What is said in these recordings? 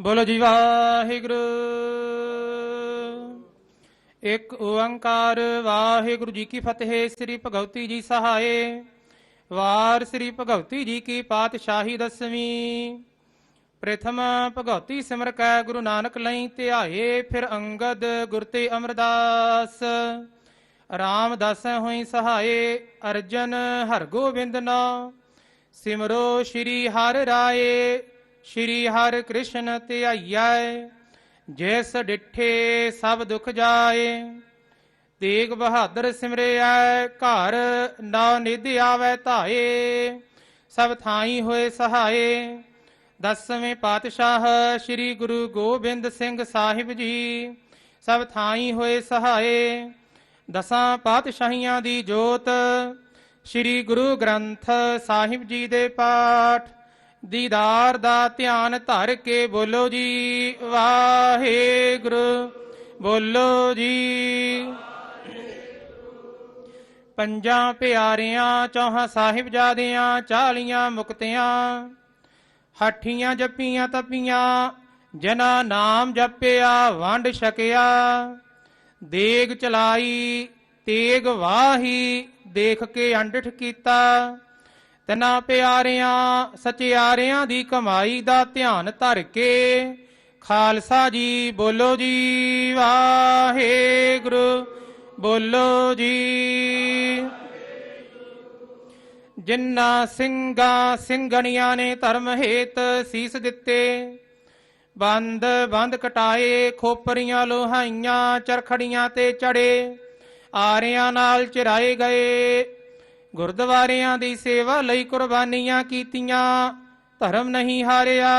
ਬੋਲੋ ਜੀ ਵਾਹਿਗੁਰੂ। ਇੱਕ ਓੰਕਾਰ, ਵਾਹਿਗੁਰੂ ਜੀ ਕੀ ਫਤਿਹ, ਸ੍ਰੀ ਭਗਵਤੀ ਜੀ ਸਹਾਏ। ਵਾਰ ਸ੍ਰੀ ਭਗਵਤੀ ਜੀ ਕੀ ਪਾਤਸ਼ਾਹੀ ਦਸਵੀਂ। ਪ੍ਰਥਮ ਭਗਵਤੀ ਸਿਮਰ ਕੈ, ਗੁਰੂ ਨਾਨਕ ਲਈ ਧਿਆਏ, ਫਿਰ ਅੰਗਦ ਗੁਰ ਤੇ ਅਮਰਦਾਸ। ਰਾਮਦਾਸ ਹੋਈ ਸਹਾਏ, ਅਰਜਨ ਹਰਗੋਬਿੰਦ ਨਾ। ਸਿਮਰੋ ਸ਼੍ਰੀ ਹਰਿ ਰਾਏ ਸ਼੍ਰੀ ਹਰਿ ਕ੍ਰਿਸ਼ਨ ਧਿਆਈਐ ਜਿਸ ਡਿਠੇ ਸਭ ਦੁਖ ਜਾਏ, ਤੇਗ ਬਹਾਦਰ ਸਿਮਰਿਐ, ਘਰ ਨਾ ਨਿਧ ਆਵੈ ਧਾਏ, ਸਭ ਥਾਈ ਹੋਏ ਸਹਾਏ। ਦਸਵੇਂ ਪਾਤਸ਼ਾਹ ਸ੍ਰੀ ਗੁਰੂ ਗੋਬਿੰਦ ਸਿੰਘ ਸਾਹਿਬ ਜੀ, ਸਭ ਥਾਈ ਹੋਏ ਸਹਾਏ। ਦਸਾਂ ਪਾਤਸ਼ਾਹੀਆਂ ਦੀ ਜੋਤ ਸ੍ਰੀ ਗੁਰੂ ਗ੍ਰੰਥ ਸਾਹਿਬ ਜੀ ਦੇ ਪਾਠ ਦੀਦਾਰ ਦਾ ਧਿਆਨ ਧਰ ਕੇ ਬੋਲੋ ਜੀ, ਵਾਹਿਗੁਰੂ। ਬੋਲੋ ਜੀ। ਪੰਜਾਂ ਪਿਆਰਿਆਂ, ਚੌਹਾਂ ਸਾਹਿਬਜ਼ਾਦਿਆਂ, ਚਾਲੀਆਂ ਮੁਕਤਿਆਂ, ਹੱਠੀਆਂ ਜੱਪੀਆਂ ਤਪੀਆਂ, ਜਨਾ ਨਾਮ ਜਪਿਆ, ਵੰਡ ਛਕਿਆ। ਦੇਗ ਚਲਾਈ, ਤੇਗ ਵਾਹੀ, ਦੇਖ ਕੇ ਅੰਡਠ ਕੀਤਾ। ਤਨਾ ਪਿਆਰਿਆਂ, ਸਚਿਆਰਿਆਂ ਦੀ ਕਮਾਈ ਦਾ ਧਿਆਨ ਧਰ ਕੇ ਖਾਲਸਾ ਜੀ ਬੋਲੋ ਜੀ, ਵਾਹਿਗੁਰੂ ਬੋਲੋ ਜੀ। ਜਿਨ੍ਹਾਂ ਸਿੰਘਾਂ ਸਿੰਘਣੀਆਂ ਨੇ ਧਰਮ ਹੇਤ ਸੀਸ ਦਿੱਤੇ, ਬੰਦ ਬੰਦ ਕਟਾਏ, ਖੋਪਰੀਆਂ ਲੋਹਾਈਆਂ, ਚਰਖੜੀਆਂ ਤੇ ਚੜੇ, ਆਰਿਆਂ ਨਾਲ ਚਿਰਾਏ ਗਏ ਗੁਰਦੁਆਰਿਆਂ ਦੀ ਸੇਵਾ ਲਈ ਕੁਰਬਾਨੀਆਂ ਕੀਤੀਆਂ, ਧਰਮ ਨਹੀਂ ਹਾਰਿਆ।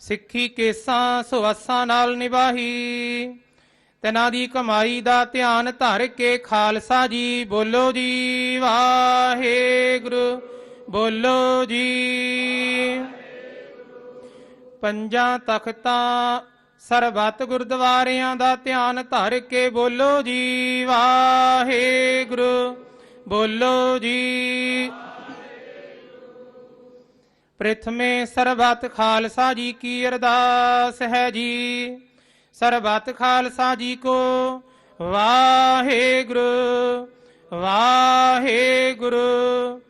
ਸਿੱਖੀ ਕੇਸਾਂ ਸੁਆਸਾਂ ਨਾਲ ਨਿਭਾਹੀ। ਤਨਾਂ ਦੀ ਕਮਾਈ ਦਾ ਧਿਆਨ ਧਰ ਕੇ ਖਾਲਸਾ ਜੀ, ਬੋਲੋ ਜੀ, ਵਾਹਿਗੁਰੂ, ਬੋਲੋ ਜੀ। ਪੰਜਾਂ ਤਖਤਾਂ ਸਰਬੱਤ ਗੁਰਦੁਆਰਿਆਂ ਦਾ ਧਿਆਨ ਧਰ ਕੇ ਬੋਲੋ ਜੀ, ਵਾਹਿਗੁਰੂ। ਬੋਲੋ ਜੀ। ਪ੍ਰਥਮੇ ਸਰਬਤ ਖਾਲਸਾ ਜੀ ਕੀ ਅਰਦਾਸ ਹੈ ਜੀ। ਸਰਬਤ ਖਾਲਸਾ ਜੀ ਕੋ ਵਾਹਿਗੁਰੂ ਵਾਹਿਗੁਰੂ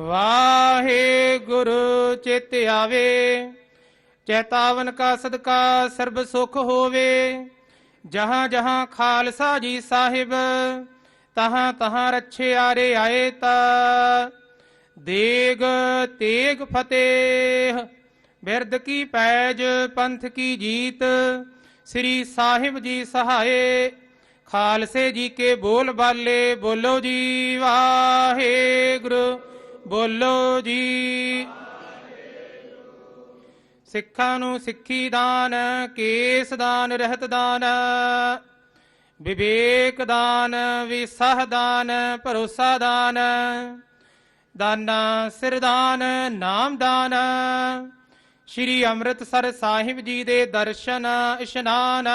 ਵਾਹਿਗੁਰੂ, ਚਿਤ ਆਵੇ। ਚੇਤਾਵਨ ਕਾ ਸਦਕਾ ਸਰਬ ਸੁਖ ਹੋਵੇ। ਜਹਾਂ ਜਹਾਂ ਖਾਲਸਾ ਜੀ ਸਾਹਿਬ ਤਹਾਂ ਤਹਾਂ ਰਛਿਆਰੇ ਆਏ ਤਾ ਦੇਗ ਤੇਗ ਫਤਿਹ ਬਿਰਦ ਕੀ ਪੈਜ ਪੰਥ ਕੀ ਜੀਤ। ਸ੍ਰੀ ਸਾਹਿਬ ਜੀ ਸਹਾਏ, ਖਾਲਸੇ ਜੀ ਕੇ ਬੋਲ ਬਾਲੇ, ਬੋਲੋ ਜੀ ਵਾਹਿਗੁਰੂ, ਬੋਲੋ ਜੀ ਸਿੱਖਾਂ ਨੂੰ ਸਿੱਖੀ ਦਾਨ, ਕੇਸ ਦਾਨ, ਰਹਿਤ ਦਾਨ। ਵਿਵੇਕ ਦਾਨ ਵਿਸਾਹ ਦਾਨ ਭਰੋਸਾ ਦਾਨ ਦਾਨਾ ਸਿਰਦਾਨ ਨਾਮ ਦਾਨ ਸ਼੍ਰੀ ਅੰਮ੍ਰਿਤਸਰ ਸਾਹਿਬ ਜੀ ਦੇ ਦਰਸ਼ਨ, ਇਸ਼ਨਾਨ,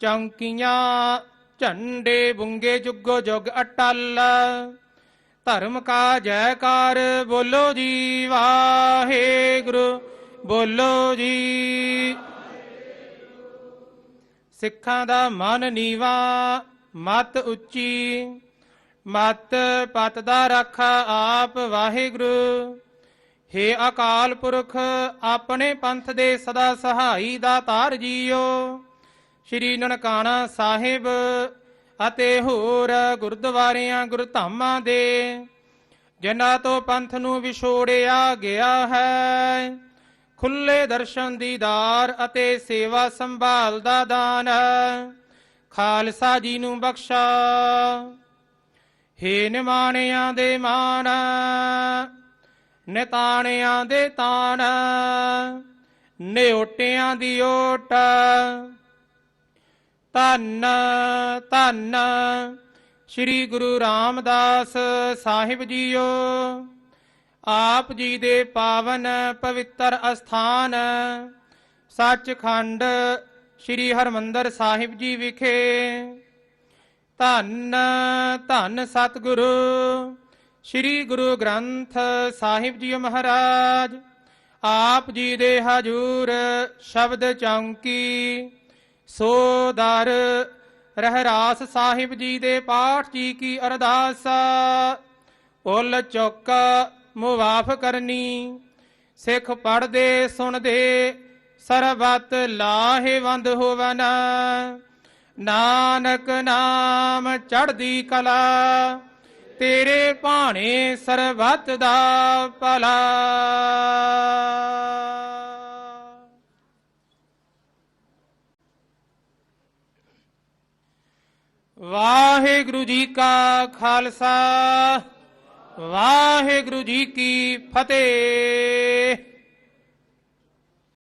ਚੌਂਕੀਆਂ, ਝੰਡੇ ਬੁੰਗੇ ਜੁਗੋ ਜੁਗ ਅਟਲ, ਧਰਮ ਕਾ ਜੈਕਾਰ, ਬੋਲੋ ਜੀ ਵਾਹਿਗੁਰੂ, ਬੋਲੋ ਜੀ ਸਿੱਖਾਂ ਦਾ ਮਨ ਨੀਵਾ, ਮਤ ਉੱਚੀ। ਮਤ ਪਤ ਦਾ ਰੱਖਾ ਆਪ ਵਾਹਿਗੁਰੂ। ਹੇ ਅਕਾਲ ਪੁਰਖ, ਆਪਣੇ ਪੰਥ ਦੇ ਸਦਾ ਸਹਾਈ ਦਾ ਤਾਰ ਜੀਓ। ਸ਼੍ਰੀ ਨਨਕਾਣਾ ਸਾਹਿਬ ਅਤੇ ਹੋਰ ਗੁਰਦੁਆਰਿਆਂ, ਗੁਰਧਾਮਾਂ ਦੇ, ਜਿਨ੍ਹਾਂ ਤੋਂ ਪੰਥ ਨੂੰ ਵਿਛੋੜਿਆ ਗਿਆ ਹੈ। ਖੁੱਲੇ ਦਰਸ਼ਨ ਦੀਦਾਰ ਅਤੇ ਸੇਵਾ ਸੰਭਾਲ ਦਾ ਦਾਨ। ਖਾਲਸਾ ਜੀ ਨੂੰ ਬਖਸ਼ਾ। ਹੇ ਨਿਮਾਣਿਆਂ ਦੇ ਮਾਣ, ਨਿਤਾਣਿਆਂ ਦੇ ਤਾਣ ਨਿਓਟਿਆਂ ਦੀ ਓਟ। ਧੰਨ ਧੰਨ, ਸ੍ਰੀ ਗੁਰੂ ਰਾਮਦਾਸ ਸਾਹਿਬ ਜੀਓ। ਆਪ ਜੀ ਦੇ ਪਾਵਨ ਪਵਿੱਤਰ ਅਸਥਾਨ, ਸੱਚਖੰਡ ਸ੍ਰੀ ਹਰਮੰਦਰ ਸਾਹਿਬ ਜੀ ਵਿਖੇ। ਧੰਨ ਧੰਨ ਸਤਿਗੁਰੂ ਸ੍ਰੀ ਗੁਰੂ ਗ੍ਰੰਥ ਸਾਹਿਬ ਜੀ ਮਹਾਰਾਜ, ਆਪ ਜੀ ਦੇ ਹਜੂਰ ਸ਼ਬਦ ਚੌਂਕੀ ਸੋ ਦਰ ਰਹਿਰਾਸ ਸਾਹਿਬ ਜੀ ਦੇ ਪਾਠ ਜੀ ਕੀ ਅਰਦਾਸ ਉਲ ਚੁੱਕ ਮੁਵਾਫ ਕਰਨੀ। ਸਿੱਖ ਪੜਦੇ ਸੁਣਦੇ, ਸਰਬਤ ਲਾਹੇਵੰਦ ਹੋਵਨ। ਨਾਨਕ ਨਾਮ ਚੜਦੀ ਕਲਾ, ਤੇਰੇ ਭਾਣੇ ਸਰਬਤ ਦਾ ਭਲਾ। ਵਾਹਿਗੁਰੂ ਜੀ ਕਾ ਖਾਲਸਾ। ਵਾਹਿਗੁਰੂ ਜੀ ਕੀ ਫਤਿਹ।